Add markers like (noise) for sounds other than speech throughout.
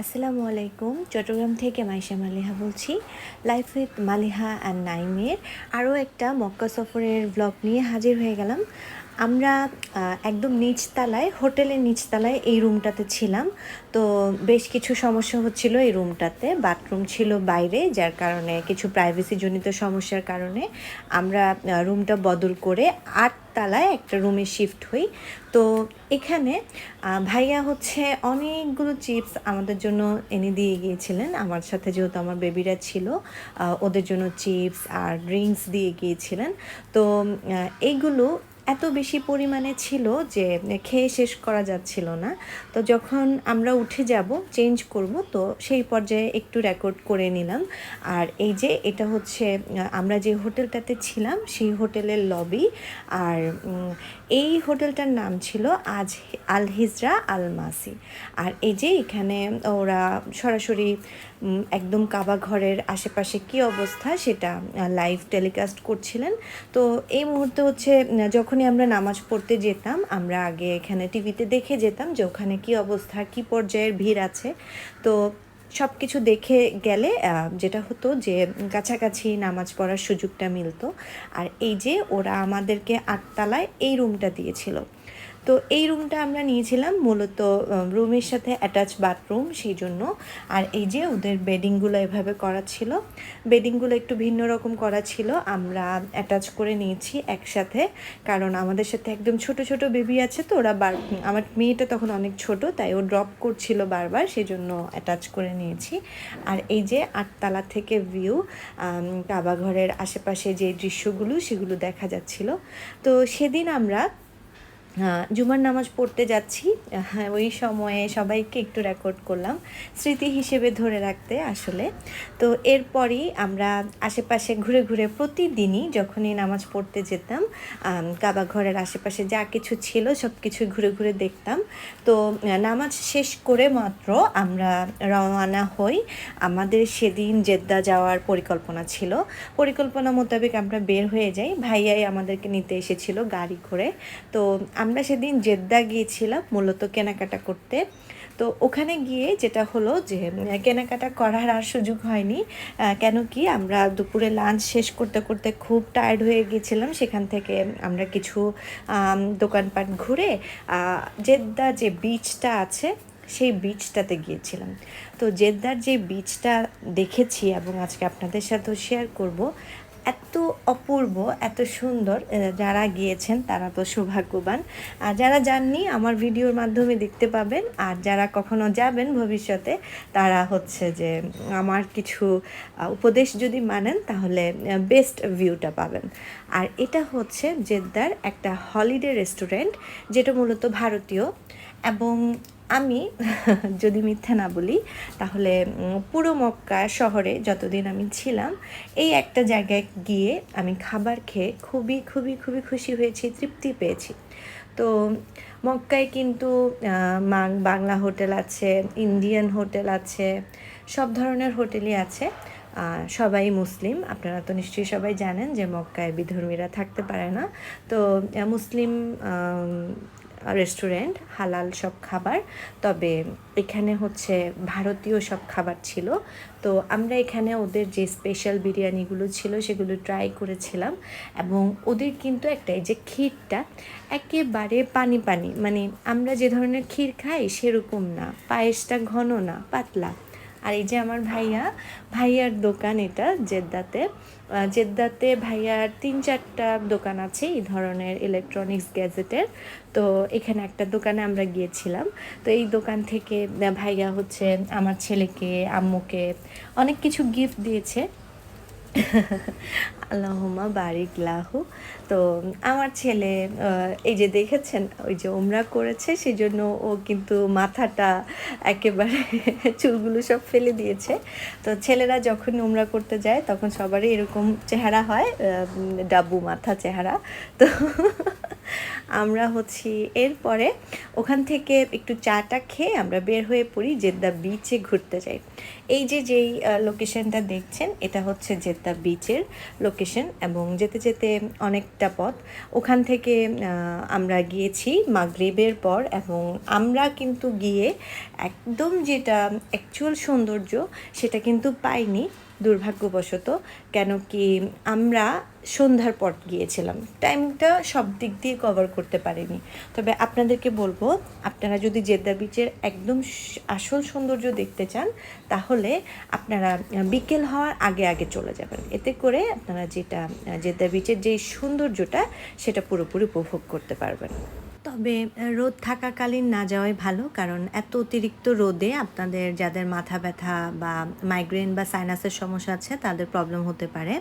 আসসালামু আলাইকুম, চট্টগ্রাম থেকে মাইশা মালিহা বলছি। লাইফ উইথ মালিহা অ্যান্ড নাইমের আরও একটা মক্কা সফরের ব্লগ নিয়ে হাজির হয়ে গেলাম। আমরা একদম নিচতলায় হোটেলের নিচতলায় এই রুমটাতে ছিলাম। তো বেশ কিছু সমস্যা হচ্ছিল এই রুমটাতে, বাথরুম ছিল বাইরে, যার কারণে কিছু প্রাইভেসি জনিত সমস্যার কারণে আমরা রুমটা বদল করে আট তালায় একটা রুমে শিফট হই। তো এখানে ভাইয়া হচ্ছে অনেকগুলো চিপস আমাদের জন্য এনে দিয়ে গিয়েছিলেন। আমার সাথে যেহেতু আমার বেবিরা ছিল ওদের জন্য চিপস আর ড্রিঙ্কস দিয়ে গিয়েছিলেন। তো এইগুলো এত বেশি পরিমাণে ছিল যে খেয়ে শেষ করা যাচ্ছিল না। তো যখন আমরা উঠে যাব চেঞ্জ করব তো সেই পর্যায়ে একটু রেকর্ড করে নিলাম। আর এই যে এটা হচ্ছে আমরা যে হোটেলটাতে ছিলাম সেই হোটেলের লবি আর এই হোটেলটার নাম ছিল আজ আল হিজরা আল মাসি। আর এই যে এখানে ওরা সরাসরি একদম কাবা ঘরের আশেপাশে কি অবস্থা সেটা লাইভ টেলিকাস্ট করছিলেন। তো এই মুহূর্তে হচ্ছে উম, যখনই আমরা নামাজ পড়তে যেতাম, আমরা আগে এখানে টিভিতে দেখে যেতাম যে ওখানে কী অবস্থা, কী পর্যায়ের ভিড় আছে। তো সব কিছু দেখে গেলে যেটা হতো যে কাছাকাছি নামাজ পড়ার সুযোগটা মিলতো। আর এই যে ওরা আমাদেরকে আটতলায় এই রুমটা দিয়েছিল। তো এই রুমটা আমরা নিয়েছিলাম মূলত রুমের সাথে অ্যাটাচ বাথরুম সেই জন্য। আর এই যে ওদের বেডিংগুলো এভাবে করা ছিল বেডিংগুলো একটু ভিন্ন রকম করা ছিল, আমরা অ্যাটাচ করে নিয়েছি একসাথে। কারণ আমাদের সাথে একদম ছোট ছোট বেবি আছে তো, ওরা বার আমার মেয়েটা তখন অনেক ছোট, তাই ও ড্রপ করছিল বারবার সেই জন্য অ্যাটাচ করে নিয়েছি। আর এই যে আটতলা থেকে ভিউ কাবা ঘরের আশেপাশে যে দৃশ্যগুলো, সেগুলো দেখা যাচ্ছিল। তো সেদিন আমরা জুমার নামাজ পড়তে যাচ্ছি। হ্যাঁ ওই সময়ে সবাইকে একটু রেকর্ড করলাম। স্মৃতি হিসেবে ধরে রাখতে আসলে। তো এরপরই আমরা আশেপাশে ঘুরে ঘুরে প্রতিদিনই যখনই নামাজ পড়তে যেতাম কাবা ঘরের আশেপাশে যা কিছু ছিল সব কিছুই ঘুরে ঘুরে দেখতাম। তো নামাজ শেষ করে মাত্র আমরা রওনা হই। আমাদের সেদিন জেদ্দা যাওয়ার পরিকল্পনা ছিল। পরিকল্পনা মোতাবেক আমরা বের হয়ে যাই। ভাইয়াই আমাদেরকে নিতে এসেছিল গাড়ি করে। তো আমরা সেদিন জেদ্দা গিয়েছিলাম মূলত কেনাকাটা করতে। তো ওখানে গিয়ে যেটা হলো যে কেনাকাটা করার আর সুযোগ হয়নি। কেন কি আমরা দুপুরে লাঞ্চ শেষ করতে করতে খুব টায়ার্ড হয়ে গিয়েছিলাম। সেখান থেকে আমরা কিছু দোকানপাট ঘুরে জেদ্দা যে বিচটা আছে, সেই বিচটাতে গিয়েছিলাম। তো জেদ্দার যে বিচটা দেখেছি এবং আজকে আপনাদের সাথেও শেয়ার করব এত অপূর্ব, এত সুন্দর যারা গিয়েছেন তারা তো সৌভাগ্যবান। আর যারা যাননি, আমার ভিডিওর মাধ্যমে দেখতে পাবেন। আর যারা কখনো যাবেন ভবিষ্যতে, তারা হচ্ছে যে, আমার কিছু উপদেশ যদি মানেন, তাহলে বেস্ট ভিউটা পাবেন। আর এটা হচ্ছে জেদ্দার একটা হলিডে রেস্টুরেন্ট যেটা মূলত ভারতীয়। এবং আমি, (laughs) যদি মিথ্যা না বলি, তাহলে পুরো মক্কা শহরে যতদিন আমি ছিলাম, এই একটা জায়গায় গিয়ে আমি খাবার খেয়ে খুবই খুবই খুবই খুশি হয়েছি, তৃপ্তি পেয়েছি। তো, মক্কায় কিন্তু বাংলা হোটেল আছে, ইন্ডিয়ান হোটেল আছে, সব ধরনের হোটেলই আছে। সবাই মুসলিম, আপনারা তো নিশ্চয়ই সবাই জানেন যে মক্কায় বিধর্মীরা থাকতে পারে না। তো মুসলিম রেস্টুরেন্ট, হালাল সব খাবার। তবে এখানে হচ্ছে ভারতীয় সব খাবার ছিল। তো আমরা এখানে ওদের যে স্পেশাল বিরিয়ানিগুলো ছিল সেগুলো ট্রাই করেছিলাম এবং ওদের কিন্তু একটা যে ক্ষীরটা একেবারে পানি পানি মানে আমরা যে ধরনের ক্ষীর খাই সেরকম না। পায়েসটা ঘন না, পাতলা। আর এই যে আমার ভাইয়া, ভাইয়ার দোকান এটা জেদ্দাতে। জেদ্দাতে ভাইয়ার তিন চারটা দোকান আছে এই ধরনের ইলেকট্রনিক্স গ্যাজেটের তো এখানে একটা দোকানে আমরা গিয়েছিলাম। তো এই দোকান থেকে, ভাইয়া হচ্ছে আমার ছেলেকে, আম্মুকে অনেক কিছু গিফট দিয়েছে। আল্লাহুমা বারিক লাহু। তো আমার ছেলে এই যে দেখেছেন, ওই যে ওমরা করেছে সেই জন্য ও কিন্তু মাথাটা একেবারে (laughs) চুলগুলো সব ফেলে দিয়েছে। তো ছেলেরা যখন ওমরা করতে যায়, তখন সবারই এরকম চেহারা হয় ডাব্বু মাথা চেহারা। তো (laughs) আমরা হচ্ছি এরপরে ওখান থেকে একটু চাটা খেয়ে আমরা বের হয়ে পড়ি জেদ্দা বিচে ঘুরতে যাই। এই যে যেই লোকেশনটা দেখছেন, এটা হচ্ছে জেদ্দা বিচের লোকেশন এবং যেতে যেতে অনেকটা পথ। ওখান থেকে আমরা গিয়েছি মাগরিবের পর এবং আমরা কিন্তু গিয়ে একদম যেটা অ্যাকচুয়াল সৌন্দর্য, সেটা কিন্তু পাইনি, দুর্ভাগ্যবশত। কেন কি আমরা সন্ধ্যার পর গিয়েছিলাম। টাইমটা সব দিক দিয়ে কভার করতে পারিনি। তবে আপনাদেরকে বলব, আপনারা যদি জেদ্দা বিচের একদম আসল সৌন্দর্য দেখতে চান, তাহলে আপনারা বিকেল হওয়ার আগে আগে চলে যাবেন। এতে করে আপনারা যেটা জেদ্দা বিচের যে সৌন্দর্যটা, সেটা পুরোপুরি উপভোগ করতে পারবেন। তবে রোদ থাকাকালীন না যাওয়াই ভালো, কারণ এত অতিরিক্ত রোদে আপনাদের যাদের মাথা ব্যথা বা মাইগ্রেন বা সাইনাসের সমস্যা আছে, তাদের প্রবলেম হতে পারে।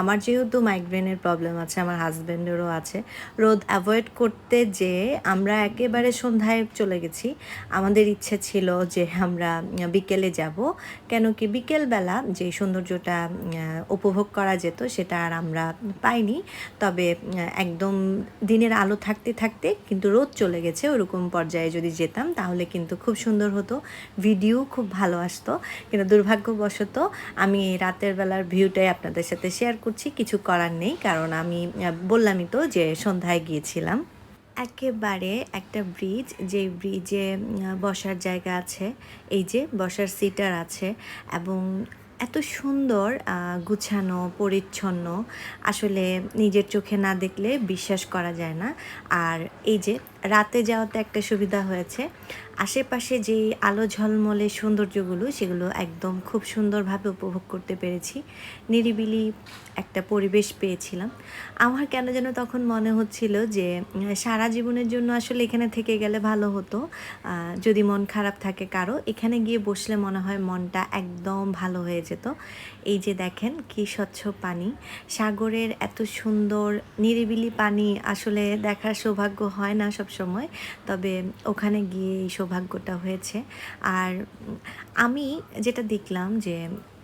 আমার যেহেতু মাইগ্রেনের প্রবলেম আছে, আমার হাজব্যান্ডেরও আছে, রোদ অ্যাভয়েড করতে যে আমরা একেবারে সন্ধ্যায় চলে গেছি। আমাদের ইচ্ছে ছিল যে আমরা বিকেলে যাব, কেন কি বিকেলবেলা যে সৌন্দর্যটা উপভোগ করা যেত সেটা আর আমরা পাইনি। তবে একদম দিনের আলো থাকতে থাকতে কিন্তু রোদ চলে গেছে, ওরকম পর্যায়ে যদি যেতাম, তাহলে কিন্তু খুব সুন্দর হতো। ভিডিও খুব ভালো আসতো। কিন্তু দুর্ভাগ্যবশত আমি এই রাতের বেলার ভিউটাই আপনাদের সাথে শেয়ার করছি, কিছু করার নেই, কারণ আমি বললামই তো যে সন্ধ্যায় গিয়েছিলাম। একেবারে একটা ব্রিজ যে ব্রিজে বসার জায়গা আছে, এই যে বসার সিটার আছে, এবং এত সুন্দর গুছানো, পরিচ্ছন্ন। আসলে নিজের চোখে না দেখলে বিশ্বাস করা যায় না। আর এই যে রাতে যাওয়াতে একটা সুবিধা হয়েছে। আশেপাশে যে আলো ঝলমলে সৌন্দর্যগুলো, সেগুলো একদম খুব সুন্দরভাবে উপভোগ করতে পেরেছি। নিরিবিলি একটা পরিবেশ পেয়েছিলাম। আমার কেন যেন তখন মনে হচ্ছিল যে, সারা জীবনের জন্য আসলে এখানে থেকে গেলে ভালো হতো। যদি মন খারাপ থাকে কারও, এখানে গিয়ে বসলে মনে হয় মনটা একদম ভালো হয়ে যেত। এই যে দেখেন কি স্বচ্ছ পানি। সাগরের এত সুন্দর নিরিবিলি পানি আসলে দেখার সৌভাগ্য হয় না সব সময় তবে ওখানে গিয়ে এই সৌভাগ্যটা হয়েছে। আর আমি যেটা দেখলাম যে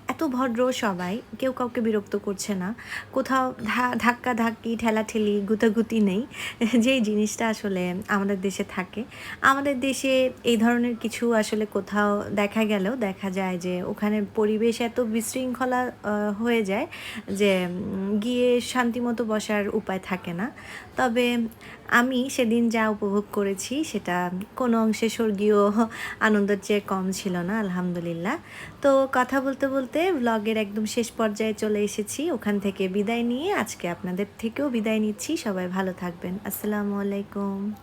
এত ভদ্র সবাই, কেউ কাউকে বিরক্ত করছে না। কোথাও ধাক্কা ধাক্কি, ঠেলাঠেলি, গুতাগুতি নেই। যেই জিনিসটা আসলে আমাদের দেশে থাকে। আমাদের দেশে এই ধরনের কিছু আসলে কোথাও দেখা গেলেও দেখা যায় যে ওখানে পরিবেশ এত বিশৃঙ্খলা হয়ে যায় যে গিয়ে শান্তিমতো বসার উপায় থাকে না। তবে আমি সেদিন যা উপভোগ করেছি সেটা কোনো অংশে স্বর্গীয় আনন্দের চেয়ে কম ছিল না, আলহামদুলিল্লাহ। তো কথা বলতে বলতে ব্লগের একদম শেষ পর্যায়ে চলে এসেছি। ওখান থেকে বিদায় নিয়ে আজকে আপনাদের থেকেও বিদায় নিচ্ছি। সবাই ভালো থাকবেন। আসসালামু আলাইকুম।